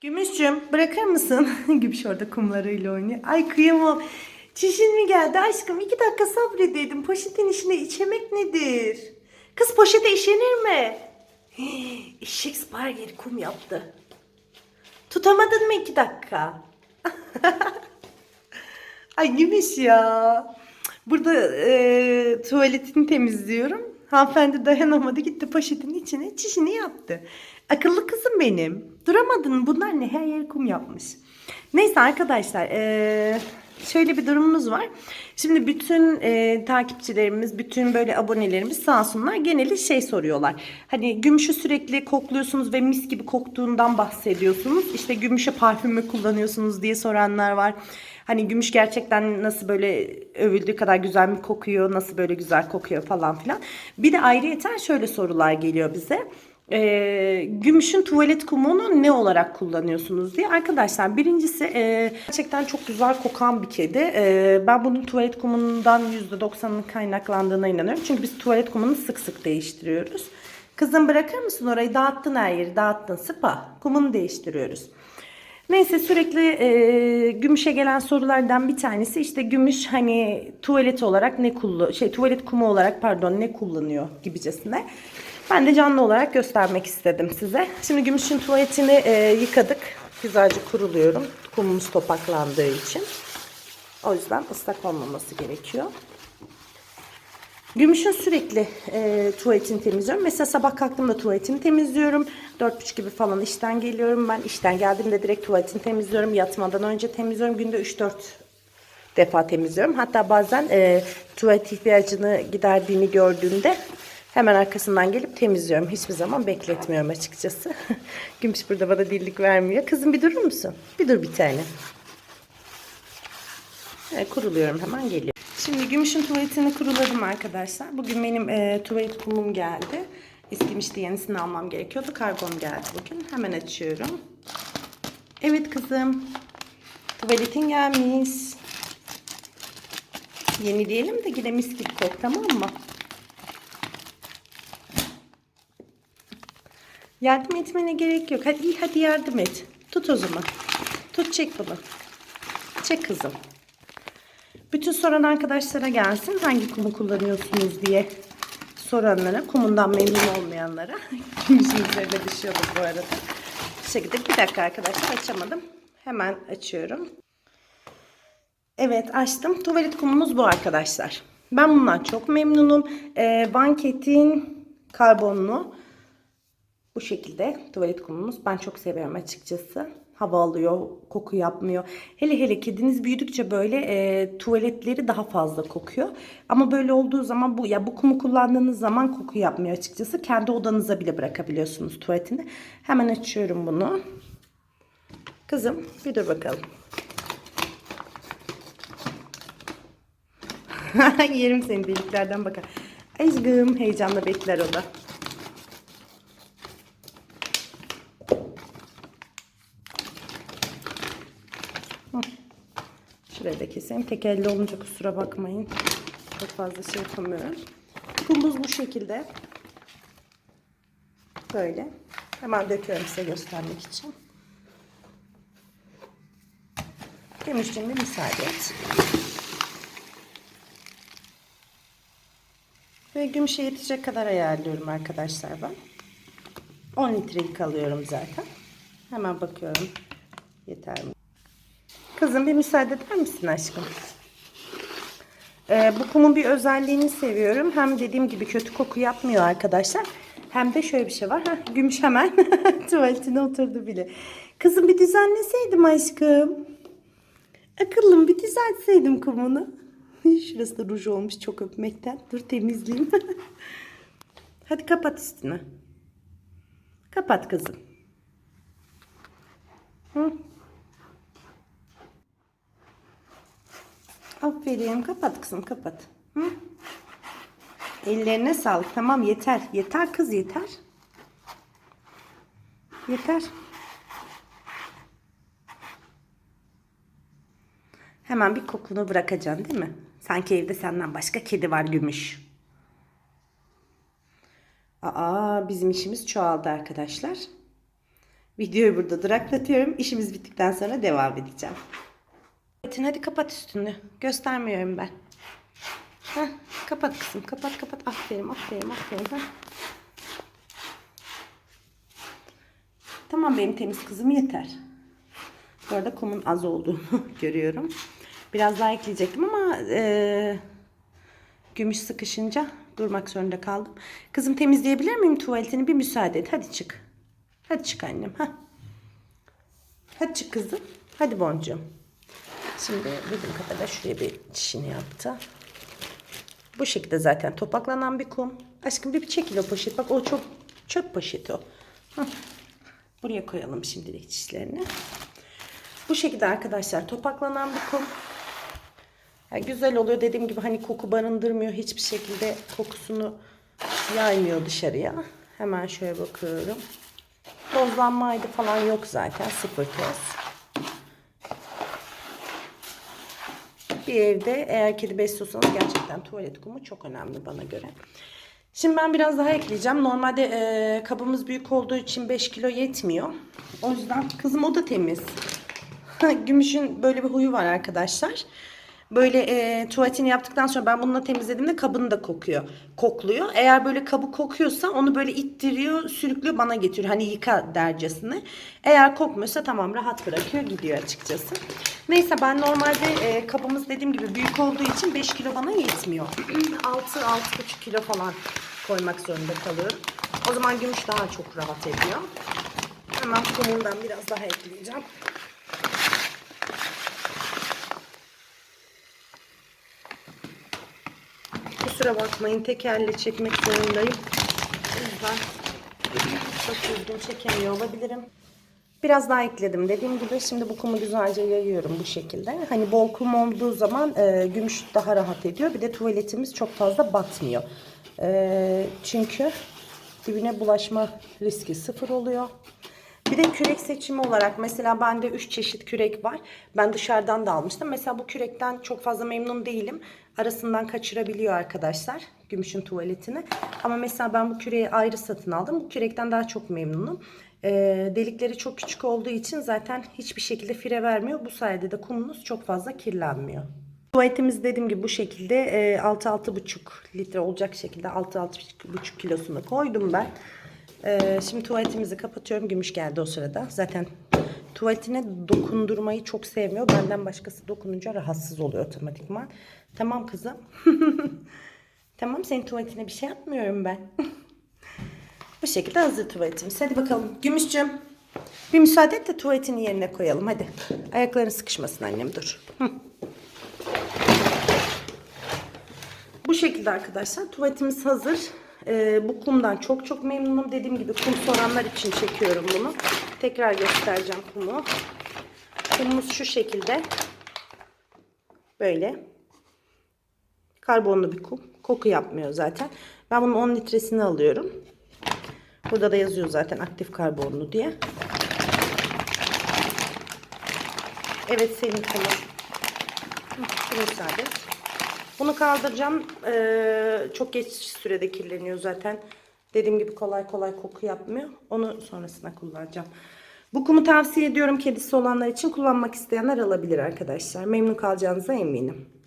Gümüşcüm bırakır mısın? Gümüş orada kumlarıyla oynuyor. Ay kıyamam. Çişin mi geldi aşkım? İki dakika sabredeydin. Poşetin içine içemek nedir? Kız poşete işenir mi? Eşek Sparger kum yaptı. Tutamadın mı iki dakika? Ay Gümüş ya. Burada e, tuvaletini temizliyorum. Hanımefendi dayanamadı gitti poşetin içine çişini yaptı. Akıllı kızım benim. Duramadın? Bunlar ne? Her yer kum yapmış. Neyse arkadaşlar e, şöyle bir durumumuz var. Şimdi bütün e, takipçilerimiz, bütün böyle abonelerimiz sağ olsunlar geneli şey soruyorlar. Hani gümüşü sürekli kokluyorsunuz ve mis gibi koktuğundan bahsediyorsunuz. İşte gümüşe parfüm mü kullanıyorsunuz diye soranlar var. Hani gümüş gerçekten nasıl böyle övüldüğü kadar güzel mi kokuyor, nasıl böyle güzel kokuyor falan filan. Bir de ayrıyeten şöyle sorular geliyor bize. Ee, gümüşün tuvalet kumunu ne olarak kullanıyorsunuz diye. Arkadaşlar birincisi e, gerçekten çok güzel kokan bir kedi. E, ben bunun tuvalet kumundan %90'ının kaynaklandığına inanıyorum. Çünkü biz tuvalet kumunu sık sık değiştiriyoruz. Kızım bırakır mısın orayı? Dağıttın her yeri, dağıttın. Sıpa. Kumunu değiştiriyoruz. Neyse sürekli e, gümüşe gelen sorulardan bir tanesi işte gümüş hani tuvalet olarak ne kullan şey tuvalet kumu olarak pardon ne kullanıyor gibicesine. Ben de canlı olarak göstermek istedim size. Şimdi gümüşün tuvaletini e, yıkadık. Güzelce kuruluyorum. Kumumuz topaklandığı için. O yüzden ıslak olmaması gerekiyor. Gümüşün sürekli e, tuvaletini temizliyorum. Mesela sabah kalktığımda tuvaletini temizliyorum. 4.30 gibi falan işten geliyorum. Ben işten geldiğimde direkt tuvaletini temizliyorum. Yatmadan önce temizliyorum. Günde 3-4 defa temizliyorum. Hatta bazen e, tuvalet ihtiyacını giderdiğini gördüğümde hemen arkasından gelip temizliyorum. Hiçbir zaman bekletmiyorum açıkçası. Gümüş burada bana dillik vermiyor. Kızım bir durur musun? Bir dur bir tane. Evet, kuruluyorum hemen geliyor. Şimdi gümüşün tuvaletini kuruladım arkadaşlar. Bugün benim e, tuvalet kumum geldi. Eskimişti yenisini almam gerekiyordu. Kargom geldi bugün. Hemen açıyorum. Evet kızım. Tuvaletin gelmiş. Yenileyelim de yine mis gibi kok tamam mı? Yardım etmene gerek yok. Hadi iyi hadi yardım et. Tut o zaman. Tut çek bunu. Çek kızım. Bütün soran arkadaşlara gelsin. Hangi kumu kullanıyorsunuz diye soranlara, kumundan memnun olmayanlara. Gümüşün üzerine düşüyordu bu arada. Bu şekilde bir dakika arkadaşlar açamadım. Hemen açıyorum. Evet açtım. Tuvalet kumumuz bu arkadaşlar. Ben bundan çok memnunum. Ee, Banket'in karbonlu bu şekilde tuvalet kumumuz. Ben çok seviyorum açıkçası. Hava alıyor, koku yapmıyor. Hele hele kediniz büyüdükçe böyle e, tuvaletleri daha fazla kokuyor. Ama böyle olduğu zaman bu ya bu kumu kullandığınız zaman koku yapmıyor açıkçası. Kendi odanıza bile bırakabiliyorsunuz tuvaletini. Hemen açıyorum bunu. Kızım bir dur bakalım. Yerim seni deliklerden bakar. Aşkım heyecanla bekler o da. Şuraya da keseyim. Tek elle olunca kusura bakmayın. Çok fazla şey yapamıyorum. Kumumuz bu şekilde. Böyle. Hemen döküyorum size göstermek için. Gümüşcüğüm bir müsaade et. Ve gümüşe yetecek kadar ayarlıyorum arkadaşlar ben. 10 litrelik alıyorum zaten. Hemen bakıyorum. Yeter mi? Kızım bir müsaade eder misin aşkım? Ee, bu kumun bir özelliğini seviyorum. Hem dediğim gibi kötü koku yapmıyor arkadaşlar. Hem de şöyle bir şey var. Heh, gümüş hemen tuvaletine oturdu bile. Kızım bir düzenleseydim aşkım. Akıllım bir düzeltseydim kumunu. Şurası da ruj olmuş çok öpmekten. Dur temizleyeyim. Hadi kapat üstünü. Kapat kızım. Hı. Aferin. Kapat kızım kapat. Hı? Ellerine sağlık. Tamam yeter. Yeter kız yeter. Yeter. Hemen bir kokunu bırakacaksın değil mi? Sanki evde senden başka kedi var gümüş. Aa bizim işimiz çoğaldı arkadaşlar. Videoyu burada duraklatıyorum. İşimiz bittikten sonra devam edeceğim. Metin hadi kapat üstünü. Göstermiyorum ben. Heh, kapat kızım. Kapat kapat. Aferin aferin aferin. Heh. Tamam benim temiz kızım yeter. Bu arada kumun az olduğunu görüyorum. Biraz daha ekleyecektim ama eee, gümüş sıkışınca durmak zorunda kaldım. Kızım temizleyebilir miyim tuvaletini? Bir müsaade et. Hadi çık. Hadi çık annem. Heh. Hadi çık kızım. Hadi boncuğum. Şimdi bildiğim kadarıyla şuraya bir çişini yaptı. Bu şekilde zaten topaklanan bir kum. Aşkım bir, bir çekil o poşet. Bak o çok çöp poşeti o. Buraya koyalım şimdilik çişlerini. Bu şekilde arkadaşlar topaklanan bir kum. Ya güzel oluyor dediğim gibi hani koku barındırmıyor. Hiçbir şekilde kokusunu yaymıyor dışarıya. Hemen şöyle bakıyorum. Tozlanmaydı falan yok zaten. Sıfır toz. Bir evde eğer kedi besliyorsanız gerçekten tuvalet kumu çok önemli bana göre. Şimdi ben biraz daha ekleyeceğim. Normalde e, kabımız büyük olduğu için 5 kilo yetmiyor. O yüzden kızım o da temiz. Gümüş'ün böyle bir huyu var arkadaşlar. Böyle e, tuvaletini yaptıktan sonra ben bununla temizlediğimde kabını da kokuyor. Kokluyor. Eğer böyle kabı kokuyorsa onu böyle ittiriyor, sürüklüyor bana getiriyor. Hani yıka dercesine. Eğer kokmuyorsa tamam rahat bırakıyor gidiyor açıkçası. Neyse ben normalde e, kabımız dediğim gibi büyük olduğu için 5 kilo bana yetmiyor. 6-6,5 kilo falan koymak zorunda kalıyorum. O zaman gümüş daha çok rahat ediyor. Hemen kumundan biraz daha ekleyeceğim. Kusura bakmayın tekerle çekmek zorundayım. O yüzden çok düzgün çekemiyor olabilirim. Biraz daha ekledim. Dediğim gibi şimdi bu kumu güzelce yayıyorum bu şekilde. Hani bol kum olduğu zaman e, gümüş daha rahat ediyor. Bir de tuvaletimiz çok fazla batmıyor. E, çünkü dibine bulaşma riski sıfır oluyor. Bir de kürek seçimi olarak mesela bende 3 çeşit kürek var. Ben dışarıdan da almıştım. Mesela bu kürekten çok fazla memnun değilim. Arasından kaçırabiliyor arkadaşlar gümüşün tuvaletini. Ama mesela ben bu küreği ayrı satın aldım. Bu kürekten daha çok memnunum. Ee, delikleri çok küçük olduğu için zaten hiçbir şekilde fire vermiyor. Bu sayede de kumunuz çok fazla kirlenmiyor. Tuvaletimiz dediğim gibi bu şekilde e, 6-6,5 litre olacak şekilde 6-6,5 kilosunu koydum ben. Ee, şimdi tuvaletimizi kapatıyorum. Gümüş geldi o sırada. Zaten tuvaletine dokundurmayı çok sevmiyor. Benden başkası dokununca rahatsız oluyor otomatikman. Tamam kızım. tamam senin tuvaletine bir şey yapmıyorum ben. Bu şekilde hazır tuvaletimiz. Hadi bakalım. Gümüşcüm. Bir müsaade et de tuvaletini yerine koyalım. Hadi. Ayakların sıkışmasın annem dur. Bu şekilde arkadaşlar tuvaletimiz hazır. Ee, bu kumdan çok çok memnunum. Dediğim gibi kum soranlar için çekiyorum bunu. Tekrar göstereceğim kumu. Kumumuz şu şekilde. Böyle. Karbonlu bir kum. Koku yapmıyor zaten. Ben bunun 10 litresini alıyorum. Burada da yazıyor zaten aktif karbonlu diye. Evet senin kumun. Müsaade. Bunu kaldıracağım. Ee, çok geç sürede kirleniyor zaten. Dediğim gibi kolay kolay koku yapmıyor. Onu sonrasında kullanacağım. Bu kumu tavsiye ediyorum kedisi olanlar için. Kullanmak isteyenler alabilir arkadaşlar. Memnun kalacağınıza eminim.